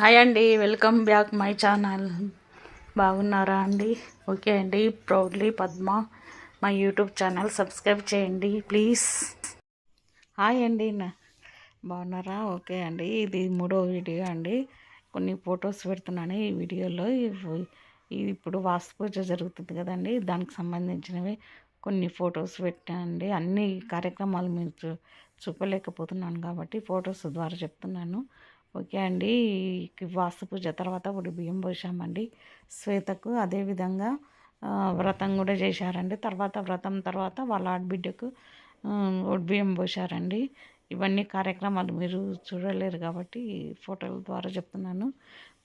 Hi అండి welcome back my channel. బాగున్నారా అండి? ఓకే అండి ప్రౌడ్లీ పద్మ మా యూట్యూబ్ ఛానల్ సబ్స్క్రైబ్ చేయండి ప్లీజ్. హాయ్ అండి నా బాగున్నారా? ఓకే అండి ఇది మూడో వీడియో అండి. కొన్ని ఫొటోస్ పెడుతున్నాను ఈ వీడియోలో. ఇది ఇప్పుడు వాస్తు పూజ జరుగుతుంది కదండి దానికి సంబంధించినవి కొన్ని ఫొటోస్ పెట్టండి అన్ని కార్యక్రమాలు మీరు చూ చూపలేకపోతున్నాను కాబట్టి ఫొటోస్ ద్వారా చెప్తున్నాను. ఓకే అండి. ఈ వాస్తు పూజ తర్వాత ఇప్పుడు బియ్యం పోసామండి. శ్వేతకు అదేవిధంగా వ్రతం కూడా చేశారండి. తర్వాత వ్రతం తర్వాత వాళ్ళ ఆడబిడ్డకు ఆ, బియ్యం పోసారండి. ఇవన్నీ కార్యక్రమాలు మీరు చూడలేరు కాబట్టి ఫోటోల ద్వారా చెప్తున్నాను.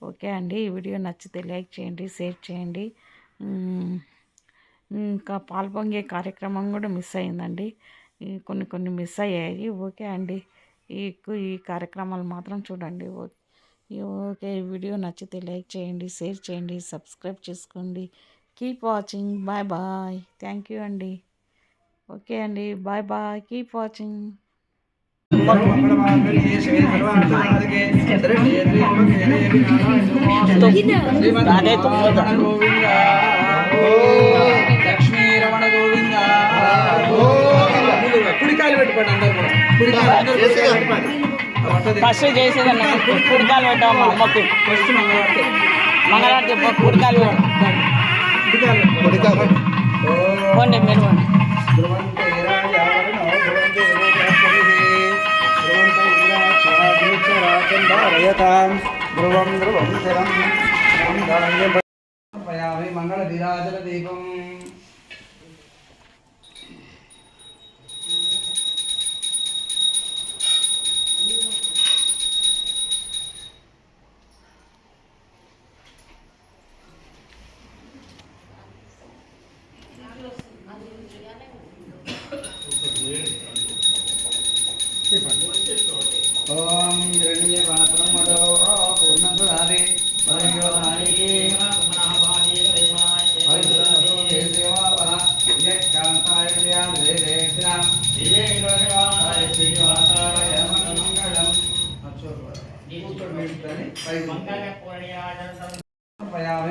ఓకే అండి. ఈ వీడియో నచ్చితే లైక్ చేయండి షేర్ చేయండి. ఇంకా పాల్పొంగే కార్యక్రమం కూడా మిస్ అయిందండి. కొన్ని కొన్ని మిస్ అయ్యాయి. ఓకే అండి. ఈ ఈ కార్యక్రమాలు మాత్రం చూడండి. ఓకే ఈ వీడియో నచ్చితే లైక్ చేయండి షేర్ చేయండి సబ్స్క్రైబ్ చేసుకోండి. Keep watching. Bye bye. Thank you అండి. ఓకే అండి. Bye bye. Keep watching. Lakshmiramana Govinda. కుడికాయలు పెట్టుకోండి అందరు కూడా. ఫస్ట్ చేసేదన్న కుడికాలు పెట్టాము మా అమ్మకు ఫస్ట్ మంగళవారం. చెప్ప కుడికాలు పోండి మీరు ధ్రువం ధ్రువం మంగళ విరాజన దీపం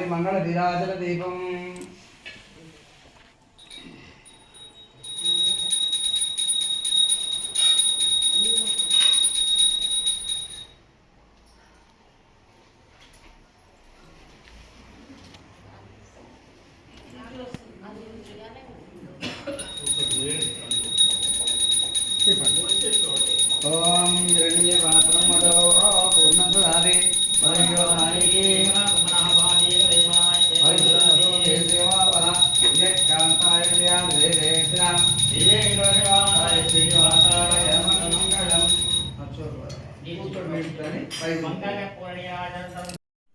మంగళ ధీరాజల దీపం ఓం హిరణ్యపాత్రం మదో పూర్ణసుధారి వరయోధానికి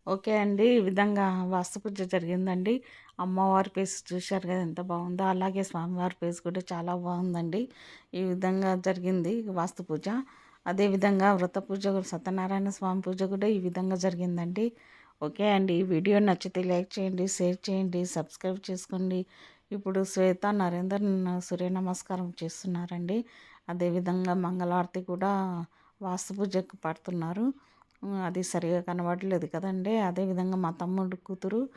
ఓకే అండి ఈ విధంగా వాస్తు పూజ జరిగిందండి. అమ్మవారి పేస్ చూశారు కదా ఎంత బాగుందో. అలాగే స్వామివారి పేస్ కూడా చాలా బాగుందండి. ఈ విధంగా జరిగింది వాస్తు పూజ. అదేవిధంగా వ్రత పూజ సత్యనారాయణ స్వామి పూజ కూడా ఈ విధంగా జరిగిందండి. ఓకే అండి. ఈ వీడియో నచ్చితే లైక్ చేయండి షేర్ చేయండి సబ్స్క్రైబ్ చేసుకోండి. ఇప్పుడు శ్వేత నరేందర్ సూర్య నమస్కారం చేస్తున్నారండి. అదేవిధంగా మంగళారతి కూడా వాస్తు పూజకు పడుతున్నారు. అది సరిగా కనబడలేదు కదండి. అదేవిధంగా మా తమ్ముడు కూతురు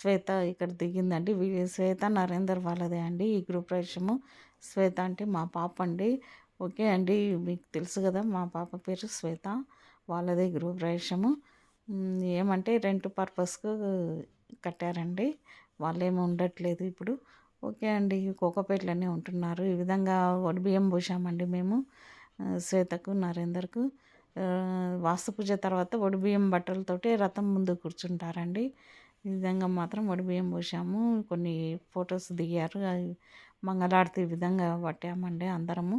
శ్వేత ఇక్కడ దిగిందండి. వీ- శ్వేత నరేందర్ వాళ్ళదే అండి ఈ గ్రూప్ ప్రవేశము శ్వేత అంటే మా పాప అండి. ఓకే అండి. మీకు తెలుసు కదా మా పాప పేరు శ్వేత. వాళ్ళది గృహప్రవేశము. ఏమంటే రెంట్ పర్పస్కు కట్టారండి. వాళ్ళేమి ఉండట్లేదు ఇప్పుడు. ఓకే అండి. కోకపేటలోనే ఉంటున్నారు. ఈ విధంగా వడి బియ్యం పోసామండి మేము శ్వేతకు నరేందర్కు. వాస్తు పూజ తర్వాత వడి బియ్యం బట్టలతోటి రథం ముందు కూర్చుంటారండి. ఈ విధంగా మాత్రం వడి బియ్యం పోసాము. కొన్ని ఫొటోస్ దిగారు. అవి మంగళారతి ఈ విధంగా పట్టామండి అందరము.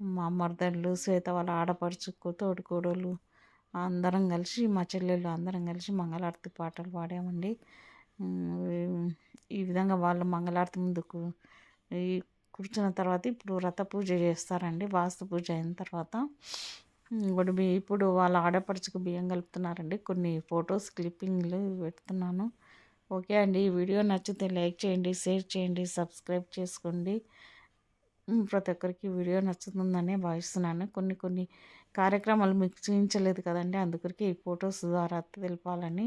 మా మరదళ్ళు శ్వేత వాళ్ళ ఆడపడుచుకు తోటి అందరం కలిసి మా చెల్లెళ్ళు అందరం కలిసి మంగళారతి పాటలు పాడామండి. ఈ విధంగా వాళ్ళు మంగళారతి ముందుకు ఈ కూర్చున్న తర్వాత ఇప్పుడు రథ పూజ చేస్తారండి. వాస్తు పూజ అయిన తర్వాత ఇప్పుడు ఇప్పుడు వాళ్ళ ఆడపడుచుకు బియ్యం కలుపుతున్నారండి. కొన్ని ఫొటోస్ క్లిప్పింగ్లు పెడుతున్నాను. ఓకే అండి. ఈ వీడియో నచ్చితే లైక్ చేయండి షేర్ చేయండి సబ్స్క్రైబ్ చేసుకోండి. ప్రతి ఒక్కరికి వీడియో నచ్చుతుందనే భావిస్తున్నాను. కొన్ని కొన్ని కార్యక్రమాలు మీకు చూపించలేదు కదండి అందుకొరికి ఈ ఫొటోస్ ద్వారా తెలిపాలని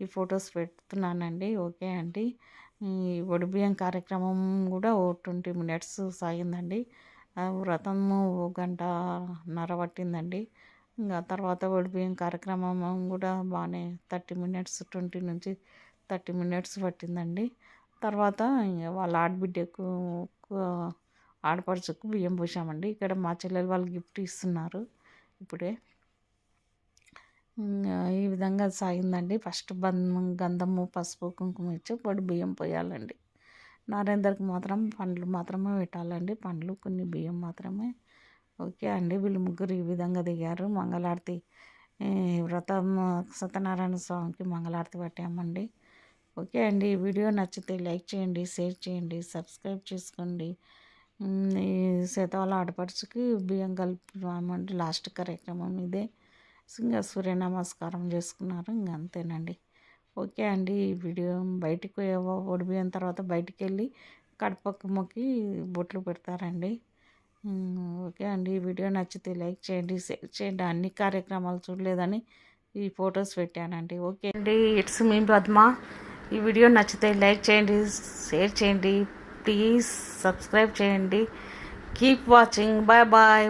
ఈ ఫొటోస్ పెడుతున్నానండి. ఓకే అండి. ఈ ఒడిబియ్యం కార్యక్రమం కూడా ఓ ట్వంటీ మినిట్స్ సాగిందండి. వ్రతము ఓ గంటన్నర పట్టిందండి. ఇంకా తర్వాత ఒడిబియ్యం కార్యక్రమం కూడా బాగానే థర్టీ మినిట్స్ ట్వంటీ నుంచి థర్టీ మినిట్స్ పట్టిందండి. తర్వాత వాళ్ళ ఆడబిడ్డకు ఆడపడుచుకు బియ్యం పోసామండి. ఇక్కడ మా చెల్లెలు వాళ్ళు గిఫ్ట్ ఇస్తున్నారు ఇప్పుడే. ఈ విధంగా సాగిందండి. ఫస్ట్ బంధం గంధము పసుపు కుంకుమ ఇచ్చి పొడి బియ్యం పోయాలండి. నారేందర్కి మాత్రం పండ్లు మాత్రమే పెట్టాలండి. పండ్లు కొన్ని బియ్యం మాత్రమే. ఓకే అండి. వీళ్ళు ముగ్గురు ఈ విధంగా దిగారు. మంగళారతి వ్రతం సత్యనారాయణ స్వామికి మంగళారతి పట్టామండి. ఓకే అండి. వీడియో నచ్చితే లైక్ చేయండి షేర్ చేయండి సబ్స్క్రైబ్ చేసుకోండి. ఈ సీతవాళ్ళ ఆడపడుచుకి బియ్యం కలిపి లాస్ట్ కార్యక్రమం ఇదే. ఇంకా సూర్య నమస్కారం చేసుకున్నారు. ఇంకా అంతేనండి. ఓకే అండి ఈ వీడియో బయటికి ఓడిపోయిన తర్వాత బయటికి వెళ్ళి కడపకు మొక్కి బొట్లు పెడతారండి. ఓకే అండి ఈ వీడియో నచ్చితే లైక్ చేయండి షేర్ చేయండి. అన్ని కార్యక్రమాలు చూడలేదని ఈ ఫొటోస్ పెట్టానండి. ఓకే అండి ఇట్స్ మీ పద్మ. ఈ వీడియో నచ్చితే లైక్ చేయండి షేర్ చేయండి. ప్లీజ్ సబ్స్క్రైబ్ చేయండి. Keep watching bye bye